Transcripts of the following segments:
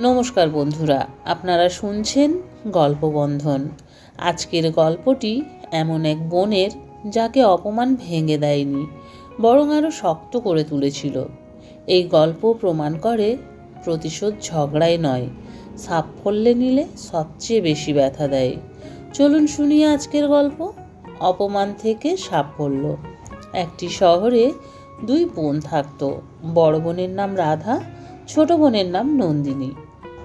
নমস্কার বন্ধুরা, আপনারা শুনছেন গল্পবন্ধন। আজকের গল্পটি এমন এক বোনের যাকে অপমান ভেঙে দেয়নি, বরং আরও শক্ত করে তুলেছিল। এই গল্প প্রমাণ করে প্রতিশোধ ঝগড়ায় নয়, সাফল্যে নিলে সবচেয়ে বেশি ব্যথা দেয়। চলুন শুনি আজকের গল্প, অপমান থেকে সাফল্য। একটি শহরে দুই বোন থাকতো, বড় বোনের নাম রাধা, ছোট বোনের নাম নন্দিনী।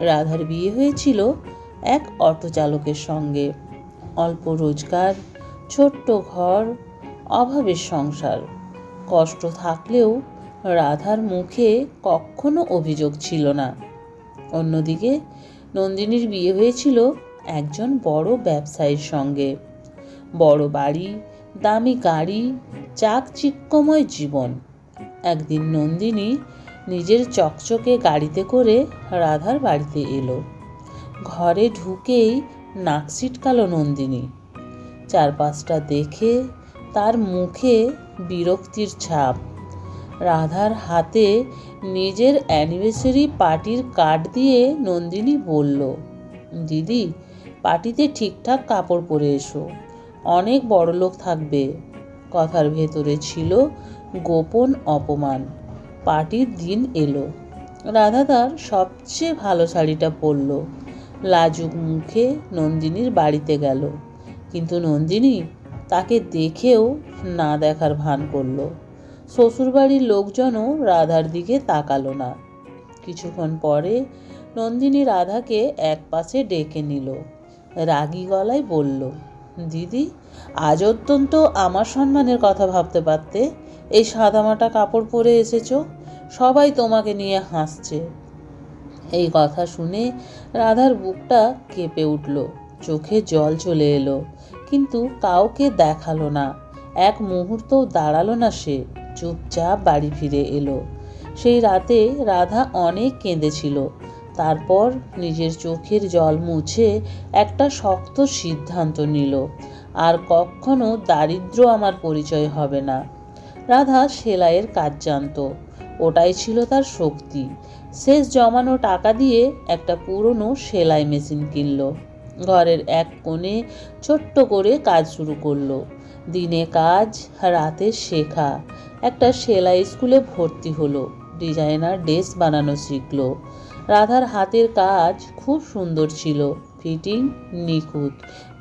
রাধার বিয়ে হয়েছিল এক অটো চালকের সঙ্গে। অল্প রোজগার, ছোট্ট ঘর, অভাবের সংসার। কষ্ট থাকলেও রাধার মুখে কখনো অভিযোগ ছিল না। অন্যদিকে নন্দিনীর বিয়ে হয়েছিল একজন বড় ব্যবসায়ীর সঙ্গে। বড় বাড়ি, দামি গাড়ি, চাকচিক্যময় জীবন। একদিন নন্দিনী নিজের চকচকে গাড়িতে করে রাধার বাড়িতে এলো। ঘরে ঢুকেই নাক ছিটকালো নন্দিনী। চারপাশটা দেখে তার মুখে বিরক্তির ছাপ। রাধার হাতে নিজের অ্যানিভার্সারি পার্টির কার্ড দিয়ে নন্দিনী বলল, দিদি, পার্টিতে ঠিকঠাক কাপড় পরে এসো। অনেক বড় লোক থাকবে। কথার ভেতরে ছিল গোপন অপমান। পার্টির দিন এলো। রাধা তার সবচেয়ে ভালো শাড়িটা পরল। লাজুক মুখে নন্দিনীর বাড়িতে গেল। কিন্তু নন্দিনী তাকে দেখেও না দেখার ভান করল। শ্বশুরবাড়ির লোকজনও রাধার দিকে তাকালো না। কিছুক্ষণ পরে নন্দিনী রাধাকে এক পাশে ডেকে নিল। রাগি গলায় বলল, দিদি, আজ অত্যন্ত আমার সম্মানের কথা ভাবতে পারতে। এই সাদামাটা কাপড় পরে এসেছ? সবাই তোমাকে নিয়ে হাসছে। এই কথা শুনে রাধার বুকটা কেঁপে উঠল, চোখে জল চলে এলো, কিন্তু কাউকে দেখাল না। এক মুহূর্ত দাঁড়াল না সে, চুপচাপ বাড়ি ফিরে এলো। সেই রাতে রাধা অনেক কেঁদেছিল, তারপর নিজের চোখের জল মুছে একটা শক্ত সিদ্ধান্ত নিল, আর কখনো দারিদ্র আমার পরিচয় হবে না। রাধা সেলাইয়ের কাজ জানত। ওটাই ছিল তার শক্তি। শেষ জমানো টাকা দিয়ে একটা পুরনো সেলাই মেশিন কিনল। ঘরের এক কোণে ছোট্ট করে কাজ শুরু করল। দিনে কাজ, রাতে শেখা। একটা সেলাই স্কুলে ভর্তি হলো। ডিজাইনার ড্রেস বানানো শিখল। রাধার হাতের কাজ খুব সুন্দর ছিল। ফিটিং নিখুঁত।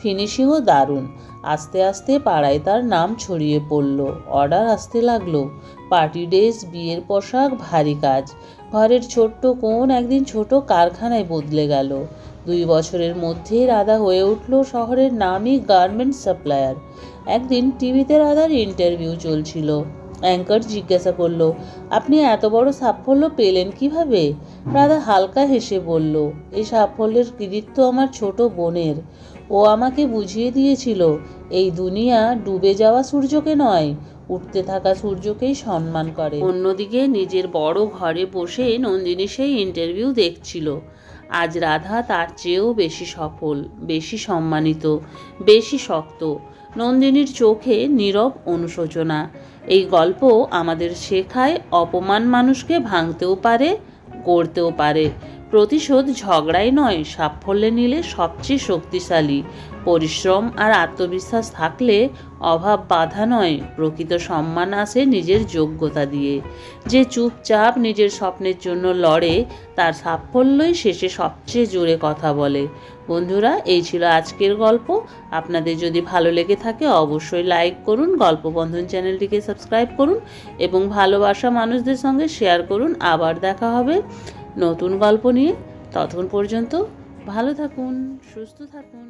ফিনিশিংও দারুণ। আস্তে আস্তে পাড়ায় তার নাম ছড়িয়ে পড়ল। অর্ডার আসতে লাগল। পার্টি ড্রেস, বিয়ের পোশাক, ভারী কাজ। ঘরের ছোট্ট কোণ একদিন ছোট কারখানায় বদলে গেল। দুই বছরের মধ্যেই রাধা হয়ে উঠল শহরের নামী গার্মেন্টস সাপ্লায়ার। একদিন টিভিতে রাধার ইন্টারভিউ চলছিল। অ্যাঙ্কার জিজ্ঞাসা করল, আপনি এত বড় সাফল্য পেলেন কীভাবে? রাধা হালকা হেসে বলল, এই সাফল্যের কৃতিত্ব আমার ছোট বোনের। ও আমাকে বুঝিয়ে দিয়েছিল, এই দুনিয়া ডুবে যাওয়া সূর্যকে নয়, উঠতে থাকা সূর্যকেই সম্মান করে। অন্যদিকে নিজের বড় ঘরে বসে নন্দিনী সেই ইন্টারভিউ দেখছিল। আজ রাধা তার চেয়েও বেশি সফল, বেশি সম্মানিত, বেশি শক্ত। নন্দিনীর চোখে নীরব অনুশোচনা। এই গল্প আমাদের শেখায় অপমান মানুষকে ভাঙতেও পারে গড়তেও পারে। প্রতিশোধ ঝগড়াই নয়, সাফল্যে নিলে সবচেয়ে শক্তিশালী। পরিশ্রম আর আত্মবিশ্বাস থাকলে অভাব বাধা নয়, প্রকৃত সম্মান আসে নিজের যোগ্যতা দিয়ে। যে চুপচাপ নিজের স্বপ্নের জন্য লড়ে, তার সাফল্যই শেষে সবচেয়ে জোরে কথা বলে। বন্ধুরা, এই ছিল আজকের গল্প। আপনাদের যদি ভালো লেগে থাকে, অবশ্যই লাইক করুন, গল্প বন্ধন চ্যানেলটিকে সাবস্ক্রাইব করুন এবং ভালোবাসা মানুষদের সঙ্গে শেয়ার করুন। আবার দেখা হবে। নতুন গল্প নিয়ে ততক্ষণ পর্যন্ত ভালো থাকুন সুস্থ থাকুন।